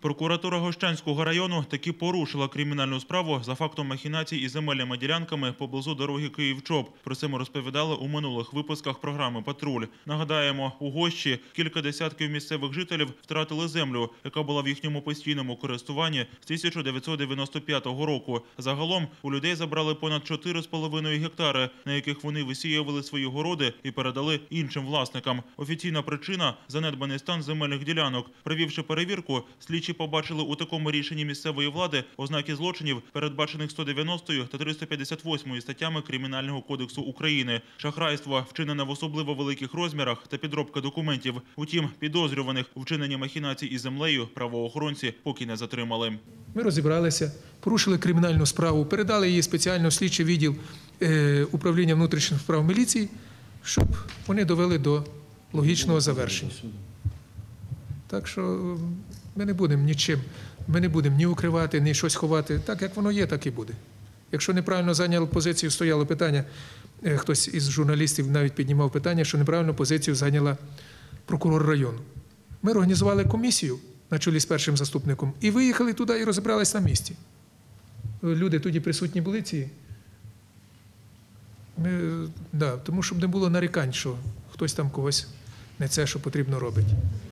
Прокуратура Гощанського району таки порушила кримінальну справу за фактом махінацій із земельними ділянками поблизу дороги Київ-Чоп. Про це ми розповідали у минулих випусках програми Патруль. Нагадаємо, у Гощі кілька десятків місцевих жителів втратили землю, яка була в їхньому постійному користуванні з 1995 року. Загалом у людей забрали понад 4,5 гектари, на яких вони висіювали свої городи і передали іншим власникам. Офіційна причина занедбаний стан земельних ділянок. Провівши перевірку, слідчі побачили у такому рішенні місцевої влади ознаки злочинів, передбачених 190 та 358 статтями Кримінального кодексу України, шахрайство, вчинене в особливо великих розмірах та підробка документів. Утім, підозрюваних у вчиненні махінацій із землею правоохоронці поки не затримали. Ми розібралися, порушили кримінальну справу, передали її спеціально в слідчий відділ е, управління внутрішніх справ міліції, щоб вони довели до логічного завершення. Так що ми не будемо нічим, ми не будемо ні укривати, ні щось ховати. Так як воно є, так і буде. Якщо неправильно зайняли позицію, стояло питання, е, хтось із журналістів навіть піднімав питання, що неправильну позицію зайняла прокурор району. Ми організували комісію на чолі з першим заступником і виїхали туди і розібрались на місці. Люди тоді присутні були ці. Ми, да, тому щоб не було нарікань, що хтось там когось не це, що потрібно робить.